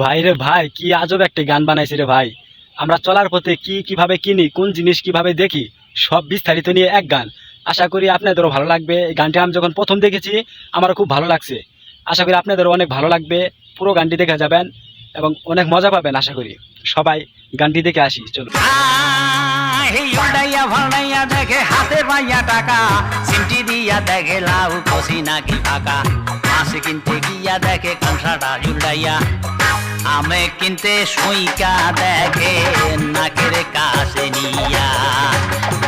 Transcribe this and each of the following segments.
ভাই রে ভাই, কি আজব একটা গান বানাইছে রে ভাই। আমরা চলার পথে কি কীভাবে কিনি, কোন জিনিস কীভাবে দেখি, সব বিস্তারিত নিয়ে এক গান। আশা করি আপনাদেরও ভালো লাগবে। এই গানটি আমি যখন প্রথম দেখেছি, আমারও খুব ভালো লাগছে। আশা করি আপনাদেরও অনেক ভালো লাগবে। পুরো গানটি দেখে যাবেন এবং অনেক মজা পাবেন, আশা করি। সবাই গানটি দেখে আসি চলো উল্টাইয়া দেখে হাতে পাইয়া আমে কিনতে সুইকা দেখে, নাকের কাছে নিয়া।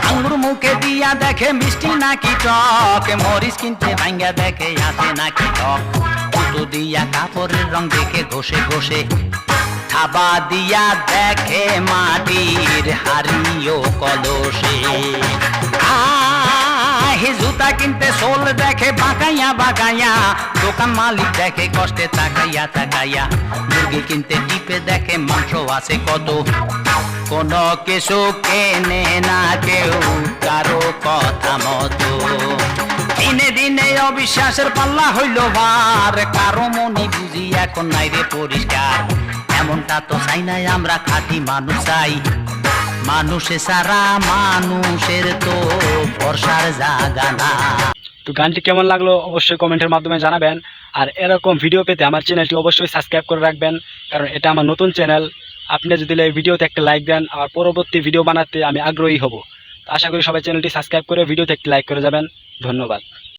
আঙ্গুর মুখে দিয়া দেখে, মিষ্টি নাকি টক। মরিচ কিনতে ভাঙ্গা দেখে, আছে নাকি টক। জুতো দিয়া কাপড়ের রং দেখে, ঘষে ঘষে। থাবা দিয়া দেখে, মাটির হারিও কলসে। জুতা কিনতে সোল দেখে বাঁকাইয়া বাঁকাইয়া। দোকান মালিক দেখে কষ্টে তাকাইয়া তাকাইয়া। মুরগি কিনতে টিপে দেখে মাংস আছে কত। কোন কিছু কেনে না কেউ, কারও কথা মতো। দিনে দিনে অবিশ্বাসের পাল্লা হইল ভার। কারও মনি বুঝি এখন নাই রে পরিষ্কার। এমনটা তো চাই নাই, আমরা খাঁটি মানুষ চাই। মানুষে সারা মানুষের তো ভরসার জাগানা। তো গানটি কেমন লাগল অবশ্যই কমেন্টের মাধ্যমে জানাবেন। আর এরকম ভিডিও পেতে আমার চ্যানেলটি অবশ্যই সাবস্ক্রাইব করে রাখবেন, কারণ এটা আমার নতুন চ্যানেল আপনি যদি এই ভিডিওতে একটা লাইক দেন আর পরবর্তী ভিডিও বানাতে আমি আগ্রহী হব। আশা করি সবাই চ্যানেলটি সাবস্ক্রাইব করে ভিডিওতে একটি লাইক করে যাবেন। ধন্যবাদ।